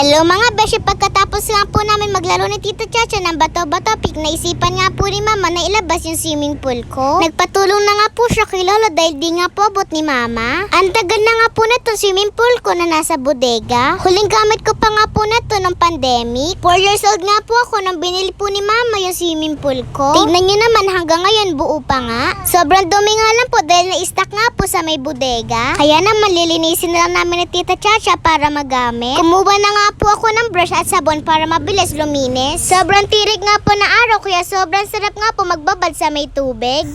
Hello mga beshi, pagkatapos nga po namin maglaro ni Tita Chacha ng bato-bato pick, naisipan nga po ni Mama na ilabas yung swimming pool ko. Nagpatulong na nga po siya kay Lolo dahil di nga po abot ni Mama. Ang tagal na nga po na swimming pool ko na nasa bodega. Huling gamit ko pa nga po pandemic. 4 years old nga po ako nang binili po ni Mama yung swimming pool ko. Tignan nyo naman hanggang ngayon buo pa nga. Sobrang dumi nga lang po dahil na-stack nga po sa may bodega. Kaya naman lilinisin na lang namin ni Tita Chacha para magamit. Kumuha na nga po ako ng brush at sabon para mabilis luminis. Sobrang tirik nga po na araw kaya sobrang sarap nga po magbabad sa may tubig.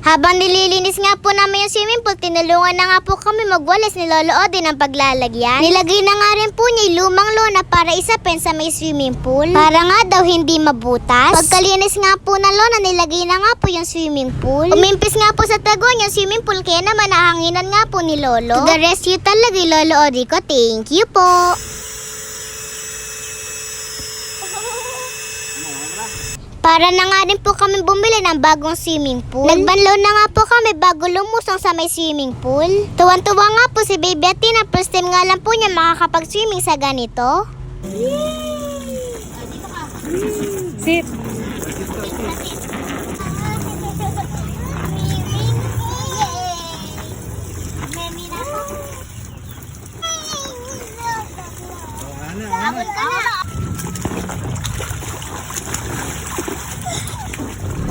Habang nililinis nga po namin yung swimming pool, tinulungan na nga po kami magwalis ni Lolo Odi ng paglalagyan. Nilagay na nga rin po niya lumang lona para isapin sa may swimming pool. Para nga daw hindi mabutas. Pagkalinis nga po ng lona, nilagay na nga po yung swimming pool. Umimpis nga po sa tagon yung swimming pool, kaya naman nahanginan nga po ni Lolo. To the rescue talaga Lolo Odi ko. Thank you po. Para na nga rin po kami bumili ng bagong swimming pool. Nagbanlaw na nga po kami bago lumusong sa may swimming pool. Tuwan-tuwa nga po si Baby Atina. First time nga lang po niya makakapag-swimming sa ganito. Sit.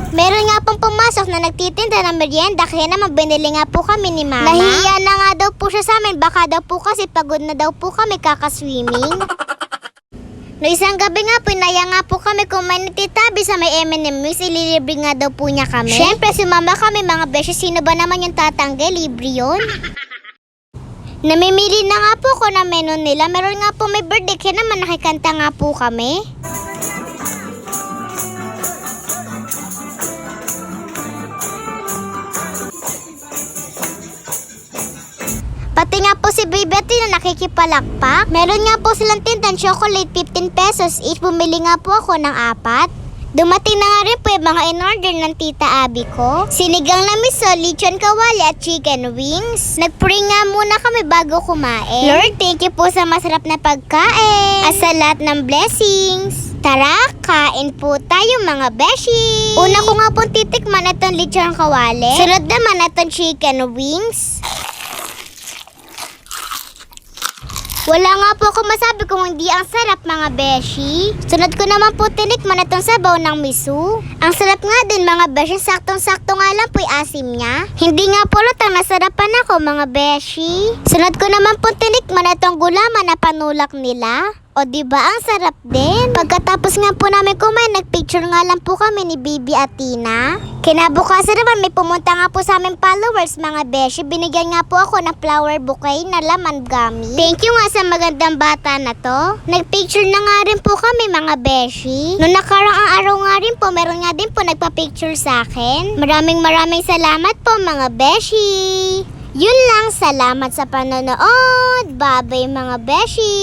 Meron nga pong pumasok na nagtitinda ng merienda kaya naman binili nga po kami ni Mama. Nahiya na nga daw po siya sa amin. Baka daw po kasi pagod na daw po kami kakaswimming. No isang gabi nga po, inaya nga po kami kung may natitabi sa may M&M Mix, ililibre nga daw po niya kami. Siyempre, sumama kami mga beses, sino ba naman yung tatanggal? Libre yun. Namimili na nga po ko na menu nila. Meron nga po may birthday, kaya naman nakikanta nga po kami. Baby Ate na nakikipalakpak. Meron nga po silang tindan chocolate 15 pesos each. Bumili nga po ako ng apat. Dumating na nga rin po yung mga in-order ng tita Abby ko. Sinigang na miso, lechon kawali at chicken wings. Nag-pray nga muna kami bago kumain. Lord, thank you po sa masarap na pagkain. At sa lahat ng blessings. Tara, kain po tayo mga beshi. Una ko nga pong titikman itong lechon kawali. Sunod naman itong chicken wings. Wala nga po ako masabi kung hindi ang sarap mga beshi. Sunod ko naman po tinikman itong sabaw ng miso. Ang sarap nga din mga beshi, saktong-sakto nga lang po yung asim niya. Hindi nga po lutang nasarapan ako mga beshi. Sunod ko naman po tinikman itong gulaman na panulak nila. O di ba ang sarap din? Pagkatapos nga po namin kumain, nagpicture nga lang po kami ni Bibi at Tina. Kinabukasan naman may pumunta nga po sa aming followers mga beshi. Binigyan nga po ako ng flower bouquet na laman gummy. Thank you nga sa magandang bata na to. Nagpicture na nga rin po kami mga beshi. Noong nakaraang araw nga rin po, meron nga din po nagpa-picture sa akin. Maraming maraming salamat po mga beshi. Yun lang, salamat sa panonood. Bye-bye mga beshi.